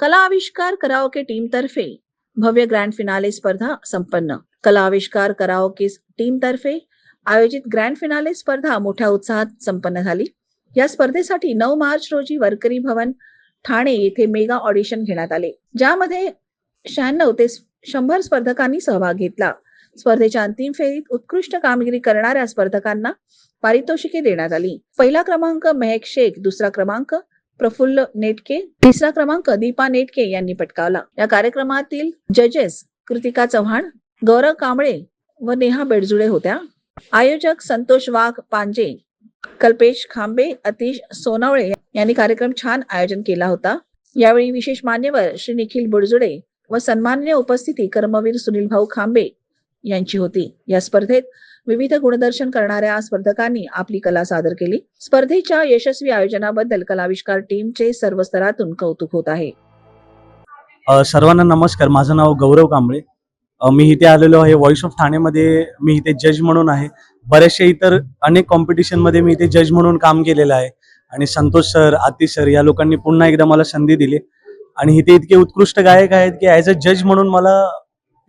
कला आविष्कार karaoke team तर्फे भव्य ग्रँड फिनाले स्पर्धा संपन्न. कला आविष्कार कराओके टीम तर्फे आयोजित ग्रँड फिनाले स्पर्धा मोठ्या उत्साहात संपन्न झाली. या स्पर्धेसाठी नऊ मार्च रोजी वरकरी भवन ठाणे येथे मेगा ऑडिशन घेण्यात आले. ज्यामध्ये शहाण्णव ते शंभर स्पर्धकांनी सहभाग घेतला. स्पर्धेच्या अंतिम फेरीत उत्कृष्ट कामगिरी करणाऱ्या स्पर्धकांना पारितोषिके देण्यात आली. पहिला क्रमांक मेहक शेख दुसरा क्रमांक प्रफुल्ल नेटके तिसरा क्रमांक दीपा नेटके यांनी पटकावला. या कार्यक्रमातील जजेस कृतिका चव्हाण गौरव कांबळे व नेहा बेडजुडे होत्या. आयोजक संतोष वाघ पांजे कल्पेश खांबे अतिश सोनावळे यांनी कार्यक्रम छान आयोजन केला होता. यावेळी विशेष मान्यवर श्री निखिल बुडजुडे व सन्मान्य उपस्थिती कर्मवीर सुनील भाऊ खांबे यांची होती. या स्पर्धेत विविध गुणदर्शन करणाऱ्या स्पर्धकांनी आपली कला सादर केली. स्पर्धेच्या यशस्वी आयोजनाबद्दल कलाविष्कार टीमचे सर्व स्तरातून कौतुक होत आहे. सर्वांना नमस्कार. माझं नाव गौरव कांबळे. मी इथे आलेलो आहे. व्हॉइस ऑफ ठाणेमध्ये मी इथे जज म्हणून आहे. बऱ्याचशा इतर अनेक कॉम्पिटिशनमध्ये मी इथे जज म्हणून काम केलेलं आहे. आणि संतोष सर आतिश सर या लोकांनी पुन्हा एकदा मला संधी दिली. आणि इथे इतके उत्कृष्ट गायक आहेत की ॲज अ जज म्हणून मला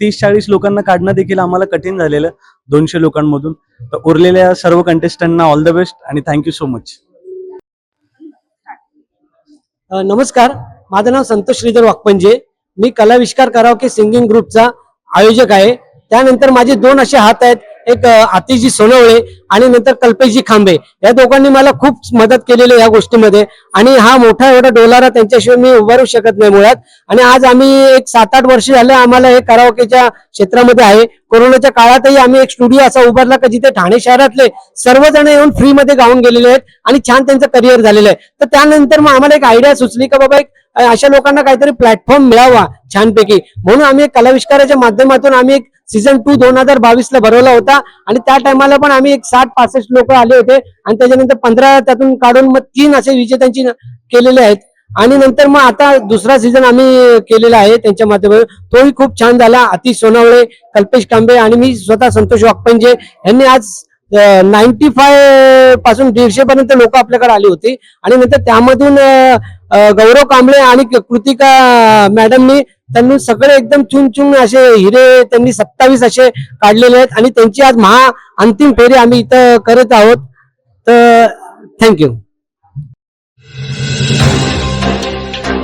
तीस चाळीस लोकांना काढणं देखील आम्हाला कठीण झालेलं दोनशे लोकांमधून. तर उरलेल्या सर्व कंटेस्टंटना ऑल द बेस्ट आणि थँक्यू सो मच नमस्कार. माझं नाव संतोष श्रीधर वाकपंजे. मी कलाविष्कार करावके सिंगिंग ग्रुपचा आयोजक आहे. त्यानंतर माझे दोन असे हात आहेत. एक आतिशजी सोनवळे आणि नंतर कल्पेशजी खांबे. या दोघांनी मला खूप मदत केलेली आहे या गोष्टीमध्ये. आणि हा मोठा एवढा डोलारा त्यांच्याशिवाय मी उभारू शकत नाही मुळात. आणि आज आम्ही एक सात आठ वर्ष झाले आम्हाला हे करावकेच्या क्षेत्रामध्ये आहे. कोरोनाच्या काळातही आम्ही एक स्टुडिओ असा उभारला का जिथे ठाणे शहरातले सर्वजण येऊन फ्रीमध्ये गाऊन गेलेले आहेत आणि छान त्यांचं करिअर झालेलं आहे. तर त्यानंतर मग आम्हाला एक आयडिया सुचली का बाबा एक अशा लोकांना काहीतरी प्लॅटफॉर्म मिळावा छानपैकी. म्हणून आम्ही एक कलाविष्काराच्या माध्यमातून आम्ही एक सीझन टू दोन हजार बावीस ला भरवला होता. आणि त्या टायमाला पण आम्ही एक साठ पासष्ट लोक आले होते आणि त्याच्यानंतर पंधरा त्यातून काढून मग तीन असे विजेत्यांची केलेले आहेत. आणि नंतर मग आता दुसरा सीझन आम्ही केलेला आहे त्यांच्या माध्यमातून. तोही खूप छान झाला. अतिश सोनावळे कल्पेश कांबे आणि मी स्वतः संतोष वाकपंजे यांनी आज नाईन्टी फायपासून दीडशे पर्यंत लोक आपल्याकडे आली होती. आणि नंतर त्यामधून गौरव कांबळे आणि कृतिका मॅडमनी त्यांनी सगळे एकदम चुन चुन असे हिरे त्यांनी सत्तावीस असे काढलेले आहेत. आणि त्यांची आज महा अंतिम फेरी आम्ही इथं करत आहोत. तर थँक्यू